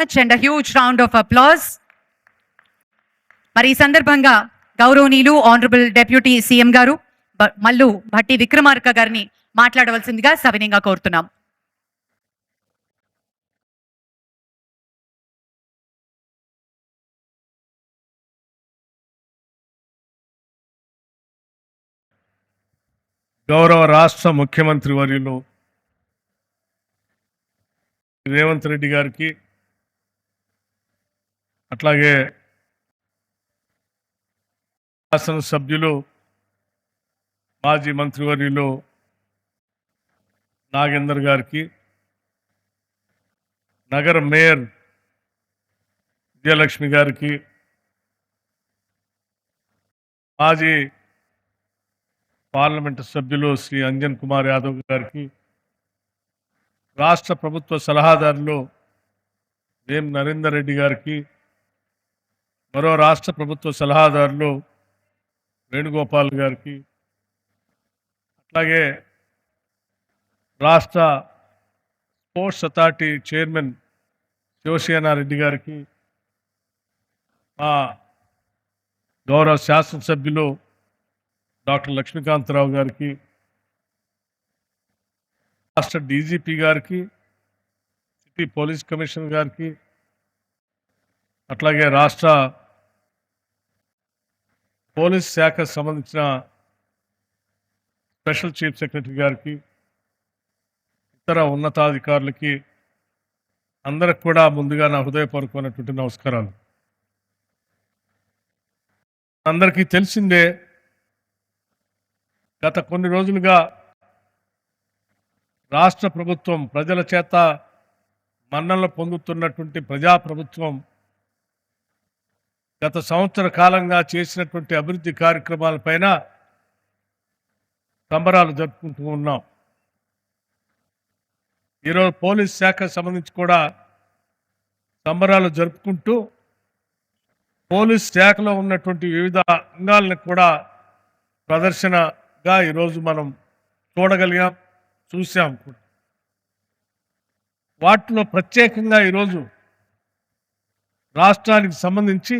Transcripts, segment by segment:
Much and huge round of applause మరి ఈ సందర్భంగా గౌరవనీయులు ఆనరబుల్ డెప్యూటీ సీఎం గారు మల్లు భట్టి విక్రమార్క గారిని మాట్లాడవలసిందిగా సవినయంగా కోరుతున్నాం. గౌరవ రాష్ట్ర ముఖ్యమంత్రి వర్యులు రేవంత్ రెడ్డి గారికి అట్లాగే శాసనసభ్యులు మాజీ మంత్రివర్యులు నాగేందర్ గారికి నగర మేయర్ విజయలక్ష్మి గారికి మాజీ పార్లమెంటు సభ్యులు శ్రీ అంజన్ కుమార్ యాదవ్ గారికి రాష్ట్ర ప్రభుత్వ సలహాదారులు వేం నరేందర్ రెడ్డి గారికి మరో రాష్ట్ర ప్రభుత్వ సలహాదారులు వేణుగోపాల్ గారికి అట్లాగే రాష్ట్ర స్పోర్ట్స్ అథారిటీ చైర్మన్ శివసేనారెడ్డి గారికి మా గౌరవ శాసనసభ్యులు డాక్టర్ లక్ష్మీకాంతరావు గారికి రాష్ట్ర డీజీపీ గారికి సిటీ పోలీస్ కమిషనర్ గారికి అట్లాగే రాష్ట్ర పోలీస్ శాఖకు సంబంధించిన స్పెషల్ చీఫ్ సెక్రటరీ గారికి ఇతర ఉన్నతాధికారులకి అందరికి కూడా ముందుగా నా హృదయపూర్వకమైనటువంటి నమస్కారాలు. అందరికీ తెలిసిందే గత కొన్ని రోజులుగా రాష్ట్ర ప్రభుత్వం ప్రజల చేత మన్నలు పొందుతున్నటువంటి ప్రజాప్రభుత్వం గత సంవత్సర కాలంగా చేసినటువంటి అభివృద్ధి కార్యక్రమాలపైన సంబరాలు జరుపుకుంటూ ఉన్నాం. ఈరోజు పోలీస్ శాఖకు సంబంధించి కూడా సంబరాలు జరుపుకుంటూ పోలీస్ శాఖలో ఉన్నటువంటి వివిధ అంగాలను కూడా ప్రదర్శనగా ఈరోజు మనం చూడగలిగాం చూసాం కూడా. వాటిలో ప్రత్యేకంగా ఈరోజు రాష్ట్రానికి సంబంధించి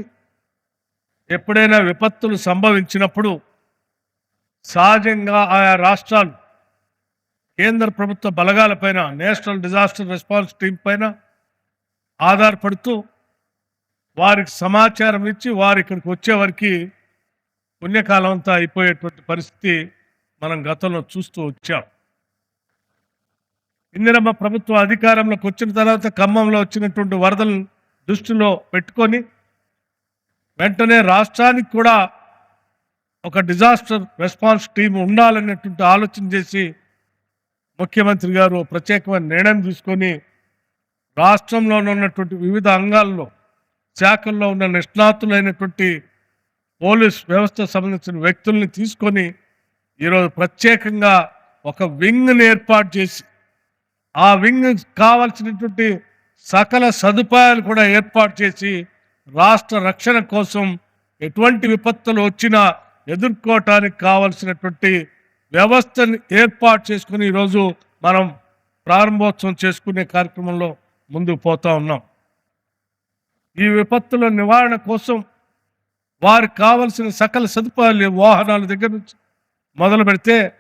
ఎప్పుడైనా విపత్తులు సంభవించినప్పుడు సహజంగా ఆయా రాష్ట్రాలు కేంద్ర ప్రభుత్వ బలగాలపైన నేషనల్ డిజాస్టర్ రెస్పాన్స్ టీం పైన ఆధారపడుతూ వారికి సమాచారం ఇచ్చి వారు ఇక్కడికి వచ్చేవారికి పుణ్యకాలం అంతా అయిపోయేటువంటి పరిస్థితి మనం గతంలో చూస్తూ వచ్చాం. ఇందిరమ్మ ప్రభుత్వం అధికారంలోకి వచ్చిన తర్వాత ఖమ్మంలో వచ్చినటువంటి వరదలు దృష్టిలో పెట్టుకొని వెంటనే రాష్ట్రానికి కూడా ఒక డిజాస్టర్ రెస్పాన్స్ టీం ఉండాలనేటువంటి ఆలోచన చేసి ముఖ్యమంత్రి గారు ప్రత్యేకమైన నిర్ణయం తీసుకొని రాష్ట్రంలో ఉన్నటువంటి వివిధ అంగాల్లో శాఖల్లో ఉన్న నిష్ణాతులైనటువంటి పోలీస్ వ్యవస్థ సంబంధించిన వ్యక్తుల్ని తీసుకొని ఈరోజు ప్రత్యేకంగా ఒక వింగ్ని ఏర్పాటు చేసి ఆ వింగ్ కావాల్సినటువంటి సకల సదుపాయాలు కూడా ఏర్పాటు చేసి రాష్ట్ర రక్షణ కోసం ఎటువంటి విపత్తులు వచ్చినా ఎదుర్కోవటానికి కావలసినటువంటి వ్యవస్థని ఏర్పాటు చేసుకుని ఈరోజు మనం ప్రారంభోత్సవం చేసుకునే కార్యక్రమంలో ముందుకు పోతా ఉన్నాం. ఈ విపత్తుల నివారణ కోసం వారికి కావలసిన సకల సదుపాయాలు వాహనాల దగ్గర నుంచి మొదలు పెడితే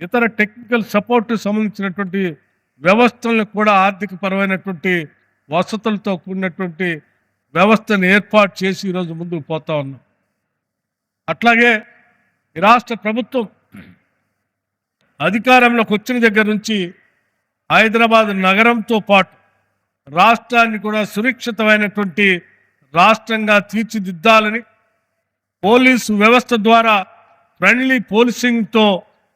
ఇతర టెక్నికల్ సపోర్ట్ సంబంధించినటువంటి వ్యవస్థలను కూడా ఆర్థిక పరమైనటువంటి వసతులతో కూడినటువంటి వ్యవస్థను ఏర్పాటు చేసి ఈరోజు ముందుకు పోతా ఉన్నాం. అట్లాగే ఈ రాష్ట్ర ప్రభుత్వం అధికారంలోకి వచ్చిన దగ్గర నుంచి హైదరాబాద్ నగరంతో పాటు రాష్ట్రాన్ని కూడా సురక్షితమైనటువంటి రాష్ట్రంగా తీర్చిదిద్దాలని పోలీసు వ్యవస్థ ద్వారా ఫ్రెండ్లీ పోలీసింగ్తో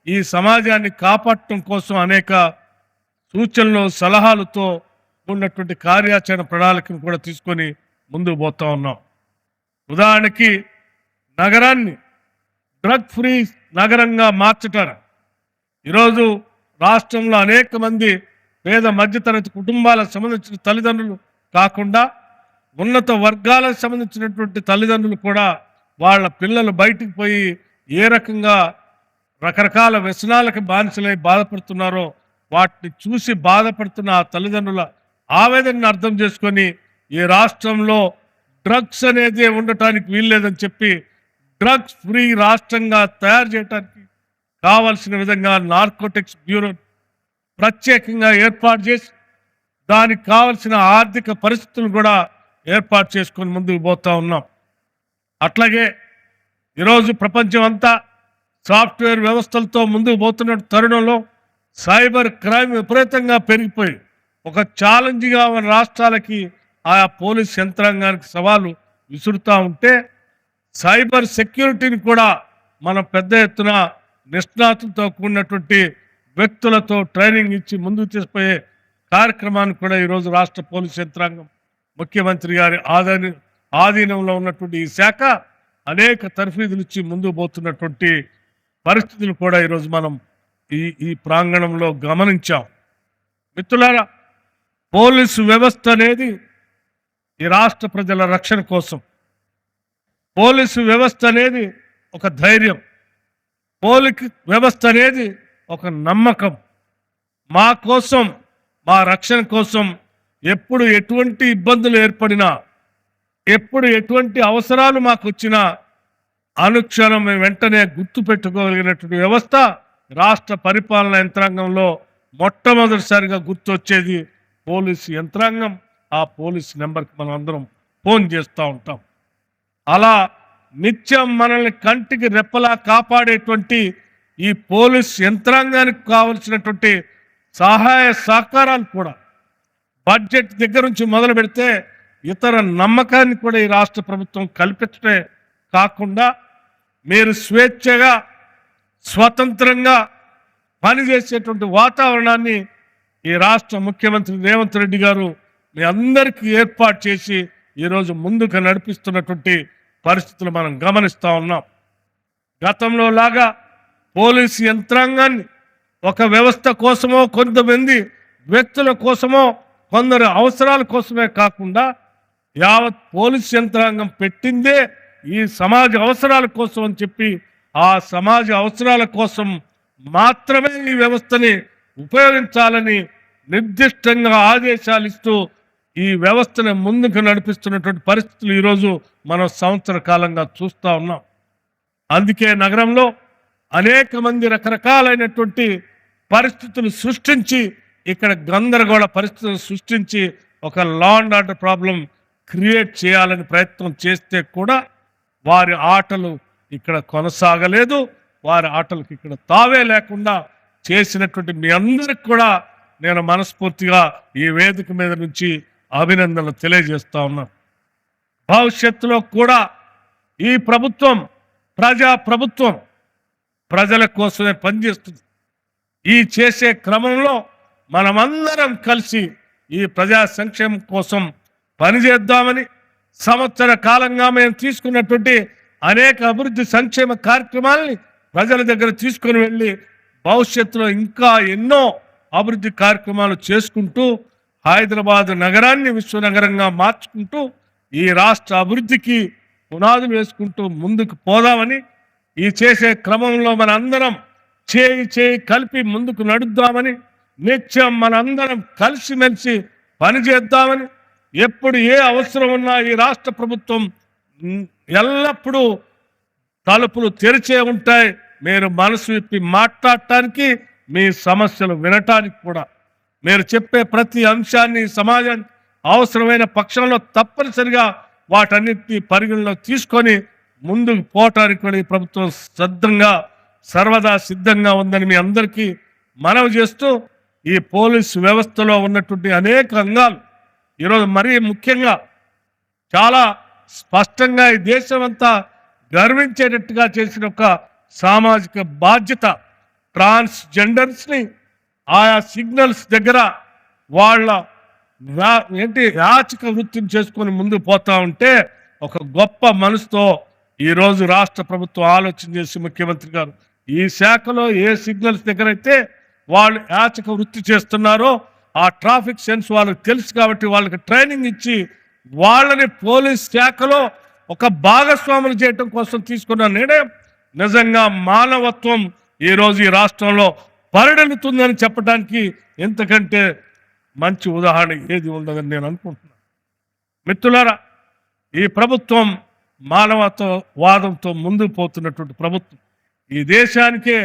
ఈ సమాజాన్ని కాపాడటం కోసం అనేక సూచనలు సలహాలతో ఉన్నటువంటి కార్యాచరణ ప్రణాళికను కూడా తీసుకొని ముందుకు పోతా ఉన్నాం. ఉదాహరణకి నగరాన్ని డ్రగ్ ఫ్రీ నగరంగా మార్చటానికి ఈరోజు రాష్ట్రంలో అనేక మంది పేద మధ్యతరగతి కుటుంబాలకు సంబంధించిన తల్లిదండ్రులు కాకుండా ఉన్నత వర్గాలకు సంబంధించినటువంటి తల్లిదండ్రులు కూడా వాళ్ళ పిల్లలు బయటికి పోయి ఏ రకంగా రకరకాల వ్యసనాలకు బానిసలై బాధపడుతున్నారో వాటిని చూసి బాధపడుతున్న ఆ తల్లిదండ్రుల ఆవేదనను అర్థం చేసుకొని ఈ రాష్ట్రంలో డ్రగ్స్ అనేది ఉండటానికి వీల్లేదని చెప్పి డ్రగ్స్ ఫ్రీ రాష్ట్రంగా తయారు చేయడానికి కావలసిన విధంగా నార్కోటిక్స్ బ్యూరో ప్రత్యేకంగా ఏర్పాటు చేసి దానికి కావలసిన ఆర్థిక పరిస్థితులు కూడా ఏర్పాటు చేసుకొని ముందుకు పోతా ఉన్నాం. అట్లాగే ఈరోజు ప్రపంచం అంతా సాఫ్ట్వేర్ వ్యవస్థలతో ముందుకు పోతున్న తరుణంలో సైబర్ క్రైమ్ విపరీతంగా పెరిగిపోయి ఒక ఛాలెంజ్గా మన రాష్ట్రాలకి ఆ పోలీస్ యంత్రాంగానికి సవాలు విసురుతూ ఉంటే సైబర్ సెక్యూరిటీని కూడా మనం పెద్ద ఎత్తున నిష్ణాతులతో కూడినటువంటి వ్యక్తులతో ట్రైనింగ్ ఇచ్చి ముందుకు తీసిపోయే కార్యక్రమాన్ని కూడా ఈరోజు రాష్ట్ర పోలీస్ యంత్రాంగం ముఖ్యమంత్రి గారి ఆధీన ఆధీనంలో ఉన్నటువంటి ఈ శాఖ అనేక తర్ఫీదులు ఇచ్చి ముందుకు పోతున్నటువంటి పరిస్థితులు కూడా ఈరోజు మనం ఈ ఈ ప్రాంగణంలో గమనించాం. మిత్రులారా పోలీసు వ్యవస్థ అనేది ఈ రాష్ట్ర ప్రజల రక్షణ కోసం. పోలీసు వ్యవస్థ అనేది ఒక ధైర్యం. పోలిక వ్యవస్థ అనేది ఒక నమ్మకం. మా కోసం మా రక్షణ కోసం ఎప్పుడు ఎటువంటి ఇబ్బందులు ఏర్పడినా ఎప్పుడు ఎటువంటి అవసరాలు మాకు వచ్చినా అనుక్షణం మేము వెంటనే గుర్తు పెట్టుకోగలిగినటువంటి వ్యవస్థ రాష్ట్ర పరిపాలన యంత్రాంగంలో మొట్టమొదటిసారిగా గుర్తొచ్చేది పోలీసు యంత్రాంగం. ఆ పోలీస్ నెంబర్కి మనం అందరం ఫోన్ చేస్తూ ఉంటాం. అలా నిత్యం మనల్ని కంటికి రెప్పలా కాపాడేటువంటి ఈ పోలీస్ యంత్రాంగానికి కావలసినటువంటి సహాయ సహకారాలు కూడా బడ్జెట్ దగ్గర నుంచి మొదలు పెడితే ఇతర నమ్మకాన్ని కూడా ఈ రాష్ట్ర ప్రభుత్వం కల్పించడమే కాకుండా మీరు స్వేచ్ఛగా స్వతంత్రంగా పనిచేసేటువంటి వాతావరణాన్ని ఈ రాష్ట్ర ముఖ్యమంత్రి రేవంత్ రెడ్డి గారు మీ అందరికీ ఏర్పాటు చేసి ఈరోజు ముందుకు నడిపిస్తున్నటువంటి పరిస్థితులు మనం గమనిస్తూ ఉన్నాం. గతంలో లాగా పోలీసు యంత్రాంగాన్ని ఒక వ్యవస్థ కోసమో కొంతమంది వ్యక్తుల కోసమో కొందరు అవసరాల కోసమే కాకుండా యావత్ పోలీస్ యంత్రాంగం పెట్టిందే ఈ సమాజ అవసరాల కోసం అని చెప్పి ఆ సమాజ అవసరాల కోసం మాత్రమే ఈ వ్యవస్థని ఉపయోగించాలని నిర్దిష్టంగా ఆదేశాలు ఇస్తూ ఈ వ్యవస్థను ముందుకు నడిపిస్తున్నటువంటి పరిస్థితులు ఈరోజు మనం సంవత్సర కాలంగా చూస్తూ ఉన్నాం. అందుకే నగరంలో అనేక మంది రకరకాలైనటువంటి పరిస్థితులు సృష్టించి ఇక్కడ గందరగోళ పరిస్థితులు సృష్టించి ఒక law and order problem create చేయాలని ప్రయత్నం చేస్తే కూడా వారి ఆటలు ఇక్కడ కొనసాగలేదు. వారి ఆటలకు ఇక్కడ తావే లేకుండా చేసినటువంటి మీ అందరికి కూడా నేను మనస్ఫూర్తిగా ఈ వేదిక మీద నుంచి అభినందనలు తెలియజేస్తా ఉన్నాను భవిష్యత్తులో కూడా ఈ ప్రభుత్వం ప్రజా ప్రభుత్వం ప్రజల కోసమే పనిచేస్తుంది. ఈ చేసే క్రమంలో మనమందరం కలిసి ఈ ప్రజా సంక్షేమం కోసం పనిచేద్దామని సంవత్సర కాలంగా మేము తీసుకున్నటువంటి అనేక అభివృద్ధి సంక్షేమ కార్యక్రమాలని ప్రజల దగ్గర తీసుకొని వెళ్ళి భవిష్యత్తులో ఇంకా ఎన్నో అభివృద్ధి కార్యక్రమాలు చేసుకుంటూ హైదరాబాద్ నగరాన్ని విశ్వనగరంగా మార్చుకుంటూ ఈ రాష్ట్ర అభివృద్ధికి పునాదులు వేసుకుంటూ ముందుకు పోదామని ఈ చేసే క్రమంలో మన అందరం చేయి చేయి కలిపి ముందుకు నడుద్దామని నిత్యం మనందరం కలిసిమెలిసి పనిచేద్దామని ఎప్పుడు ఏ అవసరం ఉన్నా ఈ రాష్ట్ర ప్రభుత్వం ఎల్లప్పుడూ తలుపులు తెరిచే ఉంటాయి. మీరు మనసు విప్పి మాట్లాడటానికి మీ సమస్యలు వినటానికి కూడా మీరు చెప్పే ప్రతి అంశాన్ని సమాజం అవసరమైన పక్షంలో తప్పనిసరిగా వాటన్నిటిని పరిగణలో తీసుకొని ముందుకు పోవటానికి కూడా ఈ ప్రభుత్వం సిద్ధంగా సర్వదా సిద్ధంగా ఉందని మీ అందరికీ మనవి చేస్తూ ఈ పోలీసు వ్యవస్థలో ఉన్నటువంటి అనేక అంగాలు ఈరోజు మరీ ముఖ్యంగా చాలా స్పష్టంగా ఈ దేశం అంతా గర్వించేటట్టుగా చేసిన ఒక సామాజిక బాధ్యత ట్రాన్స్జెండర్స్ని ఆయా సిగ్నల్స్ దగ్గర వాళ్ళ ఏంటి యాచక వృత్తిని చేసుకొని ముందుకు పోతా ఉంటే ఒక గొప్ప మనసుతో ఈరోజు రాష్ట్ర ప్రభుత్వం ఆలోచన చేసి ముఖ్యమంత్రి గారు ఈ శాఖలో ఏ సిగ్నల్స్ దగ్గర అయితే వాళ్ళు యాచక వృత్తి చేస్తున్నారో ఆ ట్రాఫిక్ సెన్స్ వాళ్ళకి తెలుసు కాబట్టి వాళ్ళకి ట్రైనింగ్ ఇచ్చి వాళ్ళని పోలీస్ శాఖలో ఒక భాగస్వాములు చేయటం కోసం తీసుకున్న నిర్ణయం నిజంగా మానవత్వం ఈ రోజు ఈ రాష్ట్రంలో పరిడలుతుందని చెప్పడానికి ఎంతకంటే మంచి ఉదాహరణ ఏది ఉండదని నేను అనుకుంటున్నాను. మిత్రులారా ఈ ప్రభుత్వం మానవతో వాదంతో ముందుకు పోతున్నటువంటి ప్రభుత్వం. ఈ దేశానికే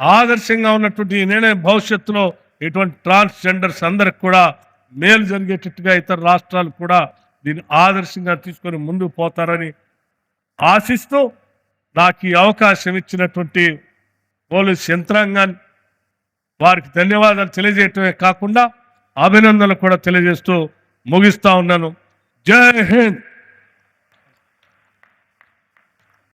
ఆదర్శంగా ఉన్నటువంటి ఈ నిర్ణయం భవిష్యత్తులో ఇటువంటి ట్రాన్స్జెండర్స్ అందరికి కూడా మేలు జరిగేటట్టుగా ఇతర రాష్ట్రాలు కూడా దీన్ని ఆదర్శంగా తీసుకొని ముందుకు పోతారని ఆశిస్తూ నాకు ఈ అవకాశం ఇచ్చినటువంటి పోలీస్ యంత్రాంగాన్ని వారికి ధన్యవాదాలు తెలియజేయటమే కాకుండా అభినందనలు కూడా తెలియజేస్తూ ముగిస్తా ఉన్నాను. జై హింద్!